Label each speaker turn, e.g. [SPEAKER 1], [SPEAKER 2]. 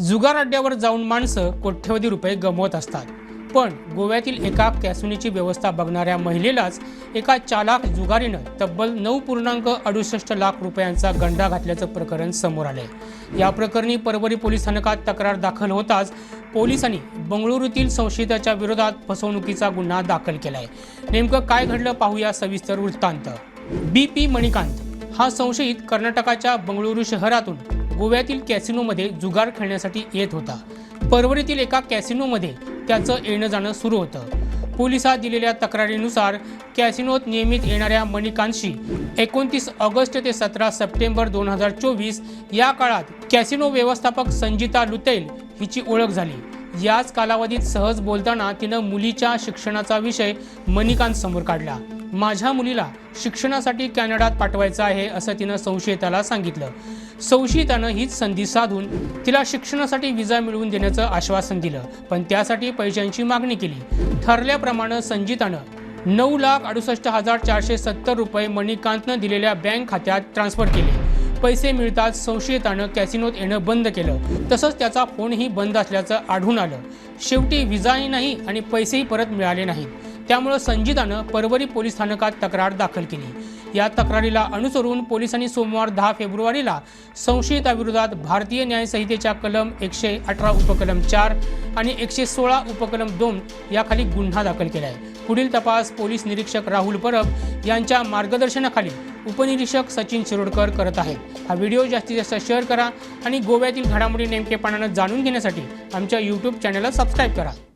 [SPEAKER 1] जुगार अड्ड्यावर जाऊन माणसं कोट्यवधी रुपये गमवत असतात. पण गोव्यातील एका कॅसुनीची व्यवस्था बघणाऱ्या महिलेलाच एका चालाक जुगारीनं तब्बल नऊ पूर्णांक अडुसष्ट लाख रुपयांचा गंडा घातल्याचं प्रकरण समोर आलंय. या प्रकरणी परभणी पोलीस स्थानकात तक्रार दाखल होताच पोलिसांनी बंगळुरूतील संशयिताच्या विरोधात फसवणुकीचा गुन्हा दाखल केलाय. नेमकं काय घडलं पाहूया सविस्तर वृत्तांत. बी पी मणिकांत हा संशयित कर्नाटकाच्या बंगळुरू शहरातून गोव्यातील कॅसिनोमध्ये जुगार खेळण्यासाठी येत होता. परवरीतील एका कॅसिनोमध्ये त्याचं येणं जाणं सुरू होतं. पोलिसात दिलेल्या तक्रारीनुसार कॅसिनोत नियमित येणाऱ्या मणिकांतशी एकोणतीस ऑगस्ट ते सतरा सप्टेंबर दोन हजार चोवीस या काळात कॅसिनो व्यवस्थापक संजिता लुतेल हिची ओळख झाली. याच कालावधीत सहज बोलताना तिनं मुलीच्या शिक्षणाचा विषय मणिकांत समोर काढला. माझ्या मुलीला शिक्षणासाठी कॅनडात पाठवायचं आहे असं तिनं संशयिताला सांगितलं. संशयितानं हीच संधी साधून तिला शिक्षणासाठी विजा मिळवून देण्याचं आश्वासन दिलं पण त्यासाठी पैशांची मागणी केली. ठरल्याप्रमाणे संजितानं नऊ लाख अडुसष्ट हजार चारशे सत्तर रुपये मणिकांतनं दिलेल्या बँक खात्यात ट्रान्स्फर केले. पैसे मिळताच संशयितानं कॅसिनोत येणं बंद केलं. तसंच त्याचा फोनही बंद असल्याचं आढळून आलं. शेवटी विजाही नाही आणि पैसेही परत मिळाले नाहीत. त्यामुळं संजितानं परवरी पोलीस स्थानकात तक्रार दाखल केली. या तक्रारीला अनुसरून पोलिसांनी सोमवार दहा फेब्रुवारीला संशयिताविरोधात भारतीय न्यायसंहितेच्या कलम एकशे अठरा उपकलम चार आणि एकशे सोळा उपकलम दोन याखाली गुन्हा दाखल केला आहे पुढील तपास पोलीस निरीक्षक राहुल परब यांच्या मार्गदर्शनाखाली उपनिरीक्षक सचिन शिरोडकर करत आहेत. हा व्हिडिओ जास्तीत जास्त शेअर करा आणि गोव्यातील घडामोडी नेमकेपणानं जाणून घेण्यासाठी आमच्या यूट्यूब चॅनलला सबस्क्राईब करा.